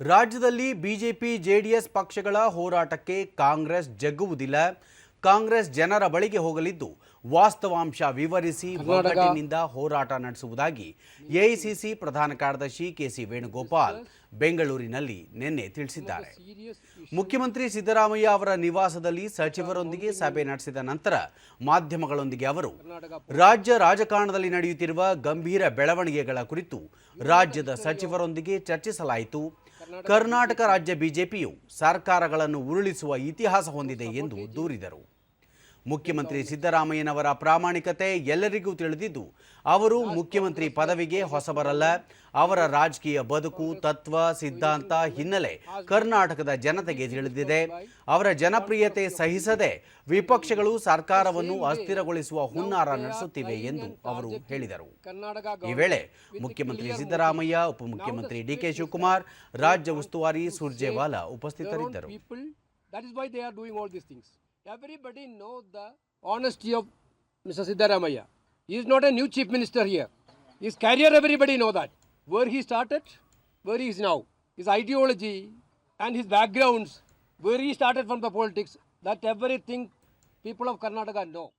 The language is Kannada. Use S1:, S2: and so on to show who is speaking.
S1: ರಾಜ್ಯದಲ್ಲಿ ಬಿಜೆಪಿ ಜೆಡಿಎಸ್ ಪಕ್ಷಗಳ ಹೋರಾಟಕ್ಕೆ ಕಾಂಗ್ರೆಸ್ ಜಗ್ಗುವುದಿಲ್ಲ. ಕಾಂಗ್ರೆಸ್ ಜನರ ಬಳಿಗೆ ಹೋಗಲಿದ್ದು ವಾಸ್ತವಾಂಶ ವಿವರಿಸಿ ಒಗ್ಗಟ್ಟಿನಿಂದ ಹೋರಾಟ ನಡೆಸುವುದಾಗಿ ಎಐಸಿಸಿ ಪ್ರಧಾನ ಕಾರ್ಯದರ್ಶಿ ಕೆಸಿ ವೇಣುಗೋಪಾಲ್ ಬೆಂಗಳೂರಿನಲ್ಲಿ ನಿನ್ನೆ ತಿಳಿಸಿದ್ದಾರೆ. ಮುಖ್ಯಮಂತ್ರಿ ಸಿದ್ದರಾಮಯ್ಯ ಅವರ ನಿವಾಸದಲ್ಲಿ ಸಚಿವರೊಂದಿಗೆ ಸಭೆ ನಡೆಸಿದ ನಂತರ ಮಾಧ್ಯಮಗಳೊಂದಿಗೆ ಅವರು ರಾಜ್ಯ ರಾಜಕಾರಣದಲ್ಲಿ ನಡೆಯುತ್ತಿರುವ ಗಂಭೀರ ಬೆಳವಣಿಗೆಗಳ ಕುರಿತು ರಾಜ್ಯದ ಸಚಿವರೊಂದಿಗೆ ಚರ್ಚಿಸಲಾಯಿತು. ಕರ್ನಾಟಕ ರಾಜ್ಯ ಬಿಜೆಪಿಯು ಸರ್ಕಾರಗಳನ್ನು ಉರುಳಿಸುವ ಇತಿಹಾಸ ಹೊಂದಿದೆ ಎಂದು ದೂರಿದರು. ಮುಖ್ಯಮಂತ್ರಿ ಸಿದ್ದರಾಮಯ್ಯನವರ ಪ್ರಾಮಾಣಿಕತೆ ಎಲ್ಲರಿಗೂ ತಿಳಿದಿದ್ದು, ಅವರು ಮುಖ್ಯಮಂತ್ರಿ ಪದವಿಗೆ ಹೊಸಬರಲ್ಲ. ಅವರ ರಾಜಕೀಯ ಬದುಕು, ತತ್ವ, ಸಿದ್ಧಾಂತ, ಹಿನ್ನೆಲೆ ಕರ್ನಾಟಕದ ಜನತೆಗೆ ತಿಳಿದಿದೆ. ಅವರ ಜನಪ್ರಿಯತೆ ಸಹಿಸದೆ ವಿಪಕ್ಷಗಳು ಸರ್ಕಾರವನ್ನು ಅಸ್ಥಿರಗೊಳಿಸುವ ಹುನ್ನಾರ ನಡೆಸುತ್ತಿವೆ ಎಂದು ಅವರು ಹೇಳಿದರು. ಈ ವೇಳೆ ಮುಖ್ಯಮಂತ್ರಿ ಸಿದ್ದರಾಮಯ್ಯ, ಉಪಮುಖ್ಯಮಂತ್ರಿ ಡಿಕೆ ಶಿವಕುಮಾರ್, ರಾಜ್ಯ ಉಸ್ತುವಾರಿ ಸುರ್ಜೇವಾಲಾ ಉಪಸ್ಥಿತರಿದ್ದರು.
S2: Everybody knows the honesty of Mr. Siddaramaya. He is not a new chief minister here. His career, everybody know that. Where he started, where he is now. His ideology and his backgrounds, where he started from the politics, that everything people of Karnataka know.